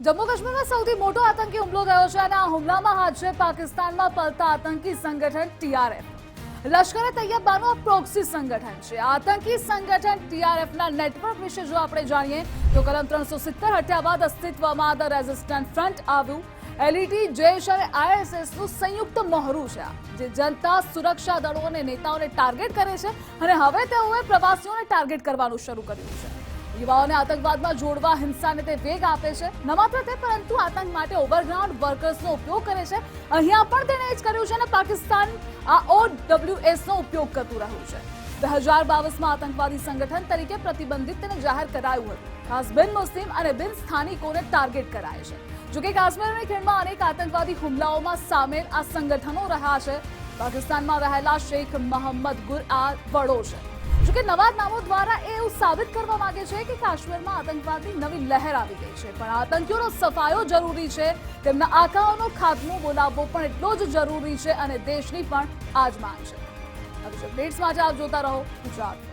જમ્મુ કાશ્મીરમાં સૌથી મોટો આતંકી હુમલો થયો છે અને આ હુમલામાં હાથ છે પાકિસ્તાનમાં પલતા આતંકી સંગઠન ટીઆરએફ. લશ્કરે તૈયબાનું આ પ્રોક્સી સંગઠન છે. આતંકી સંગઠન ટીઆરએફના નેટવર્ક વિશે જો આપણે જાણીએ, તો કલમ ત્રણસો સિત્તેર હટ્યા બાદ અસ્તિત્વમાં ધ રેઝિસ્ટન્ટ ફ્રન્ટ આવ્યું. એલઈટી જૈશ અને આઈએસએસનું સંયુક્ત મહરું છે જે જનતા સુરક્ષા દળો અને નેતાઓને ટાર્ગેટ કરે છે અને હવે તેઓએ પ્રવાસીઓને ટાર્ગેટ કરવાનું શરૂ કર્યું છે. યુવાઓને આતંકવાદમાં જોડવા હિંસાને તે વેગ આપે છે. ન માત્ર તે, પરંતુ આતંક માટે ઓવરગ્રાઉન્ડ વર્કર્સનો ઉપયોગ કરે છે. અહીંયા પણ તેણે એ જ કર્યું છે અને પાકિસ્તાન આ ઓડબ્લ્યુએસનો ઉપયોગ કરતું રહ્યું છે. બે હજાર બાવીસમાં આતંકવાદી સંગઠન તરીકે પ્રતિબંધિત તેને જાહેર કરાયું હતું. ખાસ બિન મુસ્લિમ અને બિન સ્થાનિકોને ટાર્ગેટ કરાય છે. જોકે કાશ્મીરની ખીણમાં અનેક આતંકવાદી હુમલાઓમાં સામેલ આ સંગઠનો રહ્યા છે. પાકિસ્તાનમાં રહેલા શેખ મોહમ્મદ ગુર આ વડો છે. જોકે નવા નામો દ્વારા એ એવું સાબિત કરવા માંગે છે કે કાશ્મીરમાં આતંકવાદની નવી લહેર આવી ગઈ છે. પણ આતંકીઓનો સફાયો જરૂરી છે. તેમના આંકાઓનો ખાત્મો બોલાવવો પણ એટલો જ જરૂરી છે અને દેશની પણ આજ માંગ છે. અપડેટ્સમાં આજે આપ જોતા રહો ગુજરાત.